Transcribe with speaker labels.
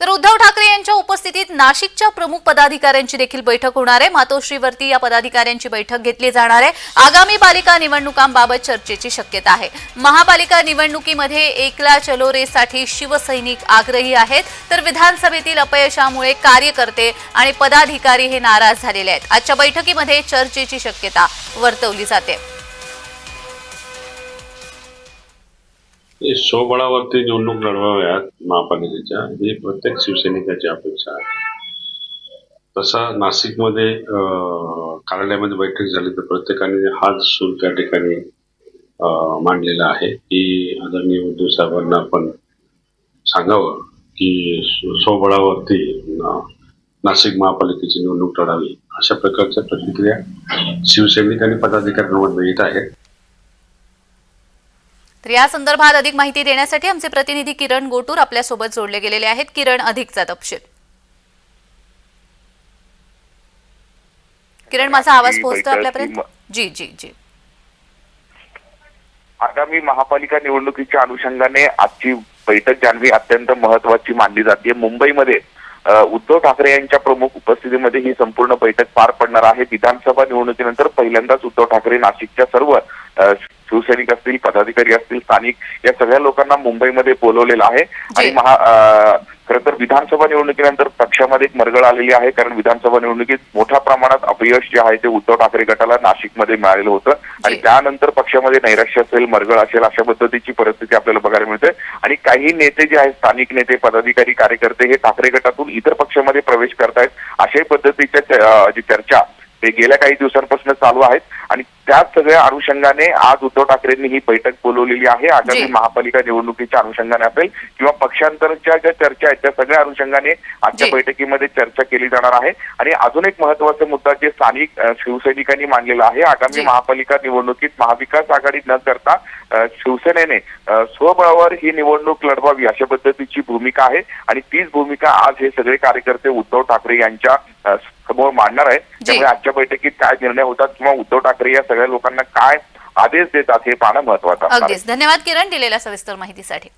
Speaker 1: तर उद्धव ठाकरे यांच्या उपस्थितीत नाशिकच्या प्रमुख पदाधिकाऱ्यांची देखील बैठक होणार आहे. मातोश्रीवरती या पदाधिकाऱ्यांची बैठक घेतली जाणार आहे. आगामी पालिका निवडणुकांबाबत चर्चेची शक्यता आहे. महापालिका निवडणुकीमध्ये एकला चलो रेसाठी शिवसैनिक आग्रही आहेत. तर विधानसभेतील अपयशामुळे कार्यकर्ते आणि पदाधिकारी हे नाराज झालेले आहेत. आजच्या बैठकीमध्ये चर्चेची शक्यता वर्तवली जाते.
Speaker 2: स्वबळावरती निवडणूक लढवाव्यात महापालिकेच्या ही प्रत्येक शिवसैनिकाची अपेक्षा आहे. तसा नाशिकमध्ये कार्यालयामध्ये बैठक झाली तर प्रत्येकाने हाच सूर त्या ठिकाणी मांडलेला आहे. की आदरणीय उद्धव साहेबांना आपण सांगावं की सोबळावरती स्वबळावरती नाशिक महापालिकेची निवडणूक लढावी अशा प्रकारच्या प्रतिक्रिया शिवसैनिक आणि पदाधिकाऱ्यांमधून येत आहेत.
Speaker 1: तर या संदर्भात अधिक माहिती देण्यासाठी आमचे प्रतिनिधी किरण गोटूर आपल्यासोबत जोडले गेलेले आहेत. किरण अधिकचा तपशील. किरण माझा आवाज पोहोचतो आपल्यापर्यंत? जी जी जी.
Speaker 3: आगामी महापालिका निवडणुकीच्या अनुषंगाने आजची बैठक जान्हवी अत्यंत महत्वाची मानली जाते मुंबईमध्ये उद्धव ठाकरे यांच्या प्रमुख उपस्थितीमध्ये ही संपूर्ण बैठक पार पडणार आहे. विधानसभा निवडणुकीनंतर पहिल्यांदाच उद्धव ठाकरे नाशिकच्या सर्व शिवसैनिक असतील पदाधिकारी असतील स्थानिक या सगळ्या लोकांना मुंबईमध्ये बोलवलेलं आहे. आणि महा खरं तर विधानसभा निवडणुकीनंतर पक्षामध्ये एक मरगळ आलेली आहे कारण विधानसभा निवडणुकीत मोठ्या प्रमाणात अपयश जे आहे ते उद्धव ठाकरे गटाला नाशिकमध्ये मिळालेलं होतं. आणि. त्यानंतर पक्षामध्ये नैराश्य असेल मरगळ असेल अशा पद्धतीची परिस्थिती आपल्याला बघायला मिळते. आणि काही नेते जे आहेत स्थानिक नेते पदाधिकारी कार्यकर्ते हे ठाकरे गटातून इतर पक्षामध्ये प्रवेश करतायत अशाही पद्धतीच्या जी चर्चा ते गेल्या काही दिवसांपासून चालू आहेत. आणि त्याच सगळ्या अनुषंगाने आज उद्धव ठाकरेंनी ही बैठक बोलवलेली आहे आगामी. महापालिका निवडणुकीच्या अनुषंगाने असेल किंवा पक्षांतरच्या ज्या चर्चा आहेत त्या सगळ्या अनुषंगाने आजच्या. बैठकीमध्ये चर्चा केली जाणार आहे आणि अजून एक महत्त्वाचा मुद्दा जे स्थानिक शिवसैनिकांनी मांडलेला आहे आगामी. महापालिका निवडणुकीत महाविकास आघाडी न करता शिवसेनेने स्वबळावर ही निवडणूक लढवावी अशा पद्धतीची भूमिका आहे आणि तीच भूमिका आज हे सगळे कार्यकर्ते उद्धव ठाकरे यांच्या समोर मांडणार आहेत त्यामुळे आजच्या बैठकीत काय निर्णय होतात किंवा उद्धव ठाकरे या सगळ्या लोकांना काय आदेश देतात हे पाहणं महत्वाचं
Speaker 1: अगदीच. धन्यवाद किरण दिलेल्या सविस्तर माहितीसाठी.